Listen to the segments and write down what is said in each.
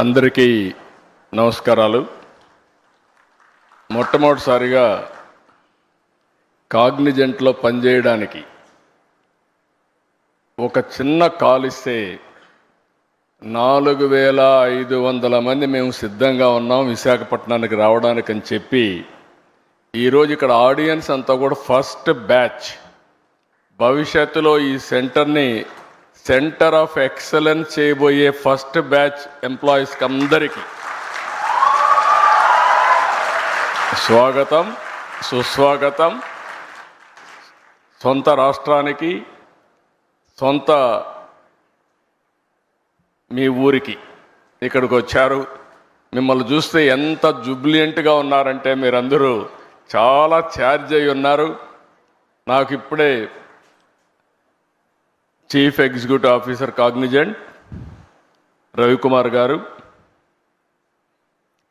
అందరికీ నమస్కారాలు. మొట్టమొదటిసారిగా కాగ్నిజెంట్లో పనిచేయడానికి ఒక చిన్న కాల్ ఇస్తే నాలుగు వేల ఐదు వందల మంది మేము సిద్ధంగా ఉన్నాం విశాఖపట్నానికి రావడానికి అని చెప్పి ఈరోజు ఇక్కడ ఆడియన్స్ అంతా కూడా ఫస్ట్ బ్యాచ్. భవిష్యత్తులో ఈ సెంటర్ని సెంటర్ ఆఫ్ ఎక్సలెన్స్ చేయబోయే ఫస్ట్ బ్యాచ్ ఎంప్లాయీస్కి అందరికీ స్వాగతం సుస్వాగతం. సొంత రాష్ట్రానికి సొంత మీ ఊరికి ఇక్కడికి వచ్చారు. మిమ్మల్ని చూస్తే ఎంత జుబ్లియంట్గా ఉన్నారంటే మీరందరూ చాలా ఛార్జ్ అయి ఉన్నారు. నాకు ఇప్పుడే chief executive officer Cognizant Ravikumar garu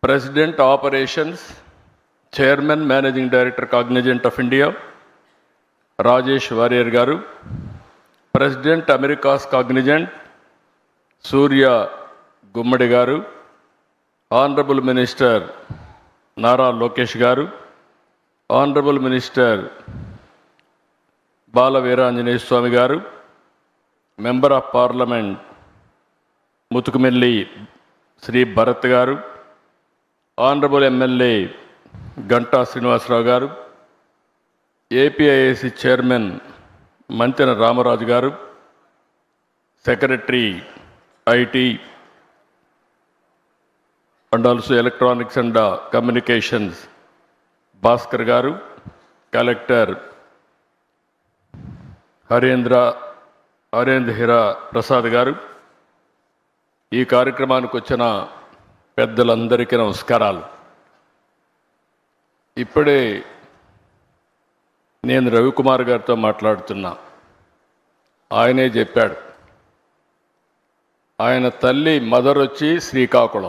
president operations chairman managing director Cognizant of India Rajesh Warrier garu president Americas Cognizant Surya Gummadi garu honourable minister Nara Lokesh garu honourable minister Bala Veeranjaneya Swamy garu member of parliament Muthukumilli Shri Bharat garu honourable MLA Ganta Srinivasarao గారు APIAC chairman Mantena Ramaraju garu secretary IT and also electronics and communications Bhaskar garu collector Harendra Harendra Hira Prasad garu ఈ కార్యక్రమానికి వచ్చిన పెద్దలందరికీ నమస్కారాలు. ఇప్పుడే నేను రవికుమార్ గారితో మాట్లాడుతున్నా. ఆయనే చెప్పాడు. ఆయన తల్లి మదర్ వచ్చి శ్రీకాకుళం.